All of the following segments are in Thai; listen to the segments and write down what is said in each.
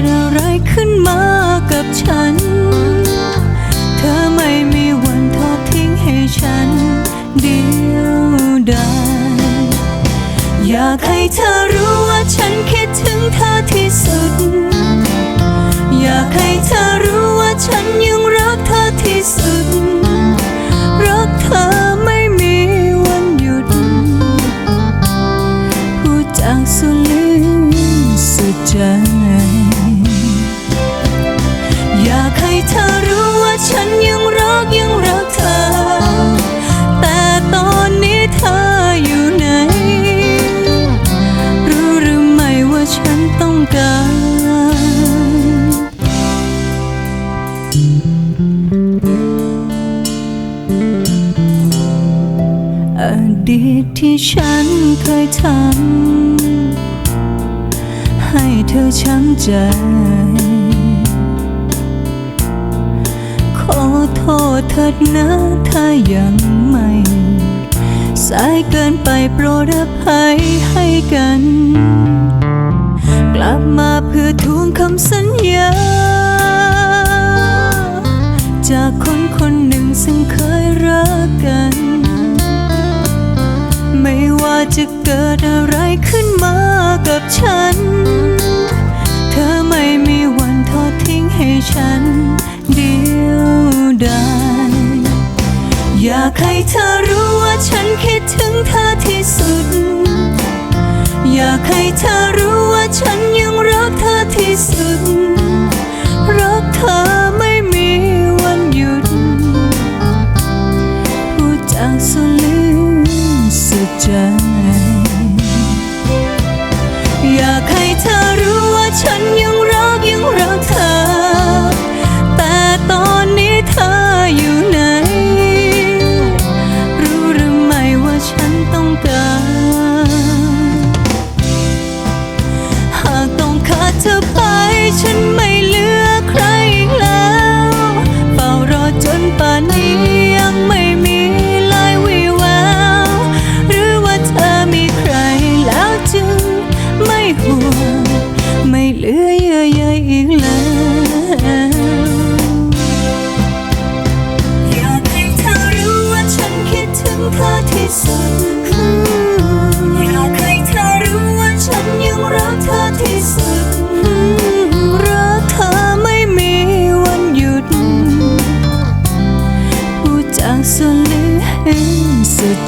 ดอะไรขึ้นมากับฉัน เธอไม่มีวันทอดทิ้งให้ฉัน เดียวดายอยากให้เธอ ที่ฉันเคยทำให้เธอช้ำใจ ขอโทษเถิดนะถ้ายังไม่ สายเกินไปโปรดอภัยให้กัน จะเกิดอะไรขึ้นมากับฉัน เธอไม่มีวันทอดทิ้งให้ฉัน เดียวดายอยากให้เธอรู้ว่าฉันคิดถึงเธอที่สุด อยากให้เธอรู้ว่าฉันยังรักเธอที่สุด รักเธอ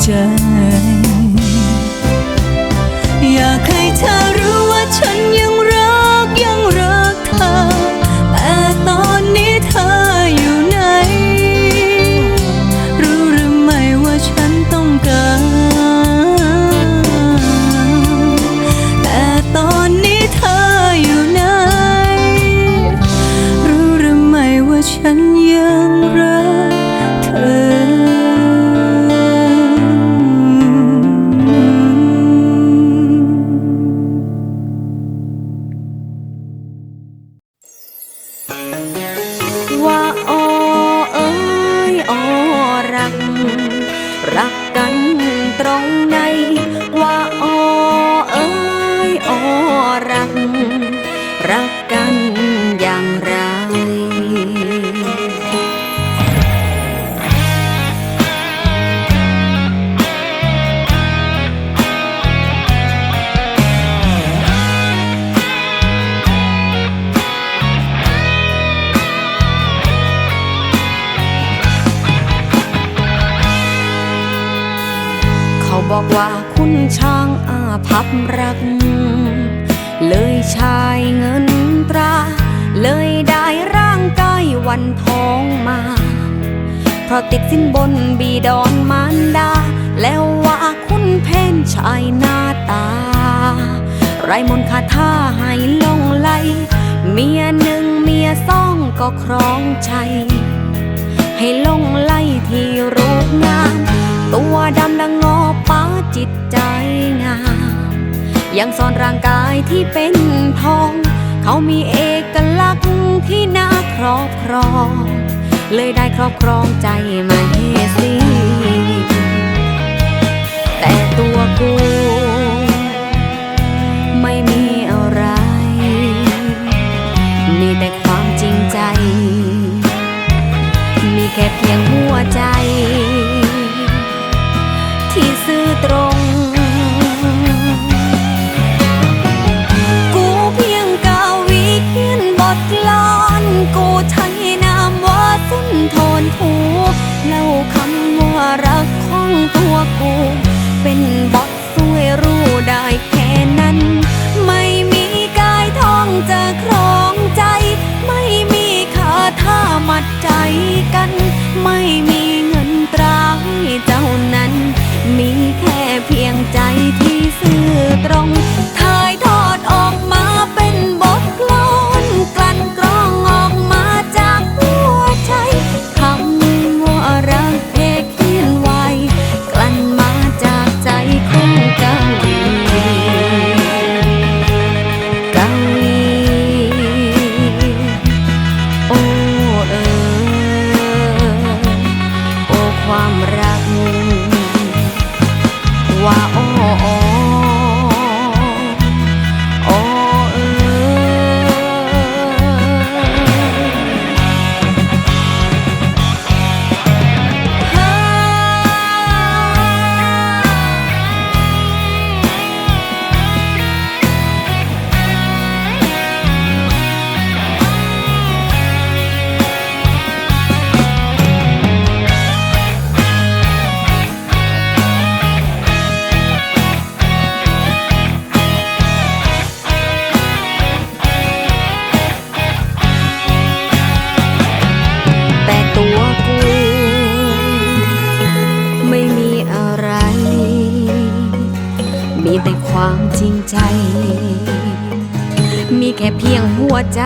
ก ว่าออเอ้ยออรัก รักกันตรงไหน เขาบอกว่าคุณช่างอาพับรัก เลยชายเงินตรา เลยได้ร่างกายวันทองมา เพราะติดสินบนบีดอนมารดา แล้วว่าคุณเพ่นชายหน้าตา ไรมนคาท่าให้ลงไหลเมียหนึ่งเมียสองก็ครองใจ ให้ลงไล่ที่รูปงาม ตัวดำดังงอป้าจิตใจงาม ยังซ่อนร่างกายที่เป็นทอง เขามีเอกลักษณ์ที่น่าครอบครอง เลยได้ครอบครองใจมาเฮซีแต่ตัวกู กูใช้นามว่าสิ้นทนทูเล่าคำว่ารักของตัวกู เป็นบอสสวยรู้ได้ I own. ใจ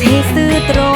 ที่ซื่อตรง